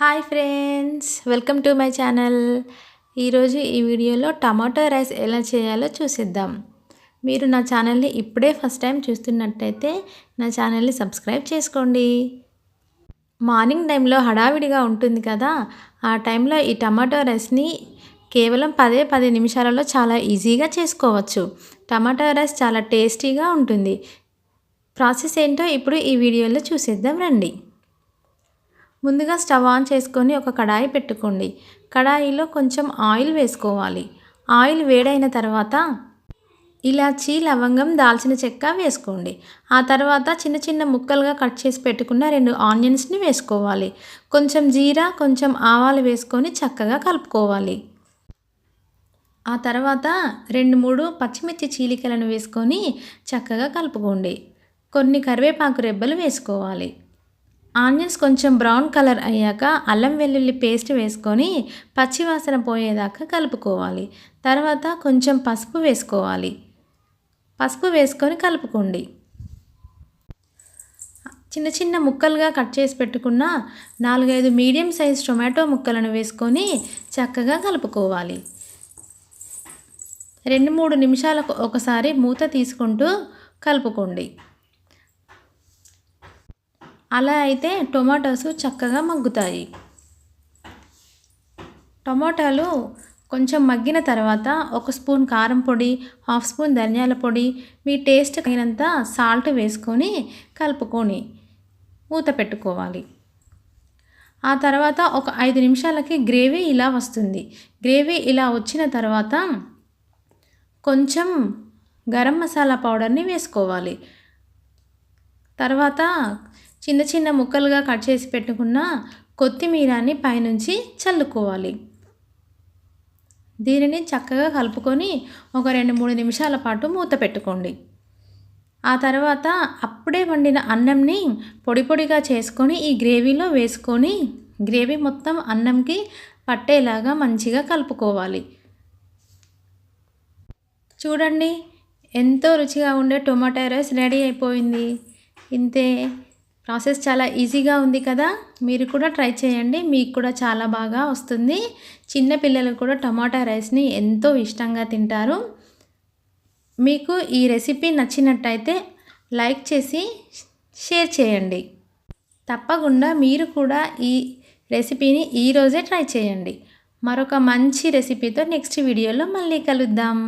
Hi friends welcome to my channel ఈరోజు ఈ వీడియోలో టమాటో రైస్ ఎలా చేయాలో చూసిద్దాం. మీరు నా ఛానల్ని ఇప్పుడే ఫస్ట్ టైం చూస్తున్నట్టయితే నా ఛానల్ని సబ్స్క్రైబ్ చేసుకోండి. మార్నింగ్ టైంలో హడావిడిగా ఉంటుంది కదా ఆ టైంలో ఈ టమాటో రైస్ని కేవలం పదే పది నిమిషాలలో చాలా ఈజీగా చేసుకోవచ్చు. టమాటో రైస్ చాలా టేస్టీగా ఉంటుంది. ప్రాసెస్ ఏంటో ఇప్పుడు ఈ వీడియోలో చూసేద్దాం రండి. ముందుగా స్టవ్ ఆన్ చేసుకొని ఒక కడాయి పెట్టుకోండి. కడాయిలో కొంచెం ఆయిల్ వేసుకోవాలి. ఆయిల్ వేడైన తర్వాత ఇలాచీ లవంగం దాల్చిన చెక్క వేసుకోండి. ఆ తర్వాత చిన్న చిన్న ముక్కలుగా కట్ చేసి పెట్టుకున్న రెండు ఆనియన్స్ని వేసుకోవాలి. కొంచెం జీరా కొంచెం ఆవాలు వేసుకొని చక్కగా కలుపుకోవాలి. ఆ తర్వాత రెండు మూడు పచ్చిమిర్చి చీలికలను వేసుకొని చక్కగా కలుపుకోండి. కొన్ని కరివేపాకు రెబ్బలు వేసుకోవాలి. ఆనియన్స్ కొంచెం బ్రౌన్ కలర్ అయ్యాక అల్లం వెల్లుల్లి పేస్ట్ వేసుకొని పచ్చివాసన పోయేదాకా కలుపుకోవాలి. తర్వాత కొంచెం పసుపు వేసుకోవాలి. పసుపు వేసుకొని కలుపుకోండి. చిన్న చిన్న ముక్కలుగా కట్ చేసి పెట్టుకున్న నాలుగైదు మీడియం సైజ్ టొమాటో ముక్కలను వేసుకొని చక్కగా కలుపుకోవాలి. రెండు మూడు నిమిషాలకు ఒకసారి మూత తీసుకుంటూ కలుపుకోండి. అలా అయితే టొమాటోస్ చక్కగా మగ్గుతాయి. టమాటాలు కొంచెం మగ్గిన తర్వాత ఒక స్పూన్ కారం పొడి హాఫ్ స్పూన్ ధనియాల పొడి మీ టేస్ట్ అయినంత సాల్ట్ వేసుకొని కలుపుకొని మూత పెట్టుకోవాలి. ఆ తర్వాత ఒక ఐదు నిమిషాలకి గ్రేవీ ఇలా వస్తుంది. గ్రేవీ ఇలా వచ్చిన తర్వాత కొంచెం గరం మసాలా పౌడర్ని వేసుకోవాలి. తర్వాత చిన్న చిన్న ముక్కలుగా కట్ చేసి పెట్టుకున్న కొత్తిమీరని పైనుంచి చల్లుకోవాలి. దీనిని చక్కగా కలుపుకొని ఒక రెండు మూడు నిమిషాల పాటు మూత పెట్టుకోండి. ఆ తర్వాత అప్పుడే వండిన అన్నంని పొడి పొడిగా చేసుకొని ఈ గ్రేవీలో వేసుకొని గ్రేవీ మొత్తం అన్నంకి పట్టేలాగా మంచిగా కలుపుకోవాలి. చూడండి ఎంతో రుచిగా ఉండే టొమాటో రైస్ రెడీ అయిపోయింది. ఇంతే. ప్రాసెస్ చాలా ఈజీగా ఉంది కదా. మీరు కూడా ట్రై చేయండి. మీకు కూడా చాలా బాగా వస్తుంది. చిన్న పిల్లలు కూడా టమాటా రైస్ని ఎంతో ఇష్టంగా తింటారు. మీకు ఈ రెసిపీ నచ్చినట్టయితే లైక్ చేసి షేర్ చేయండి. తప్పకుండా మీరు కూడా ఈ రెసిపీని ఈరోజే ట్రై చేయండి. మరొక మంచి రెసిపీతో నెక్స్ట్ వీడియోలో మళ్ళీ కలుద్దాం.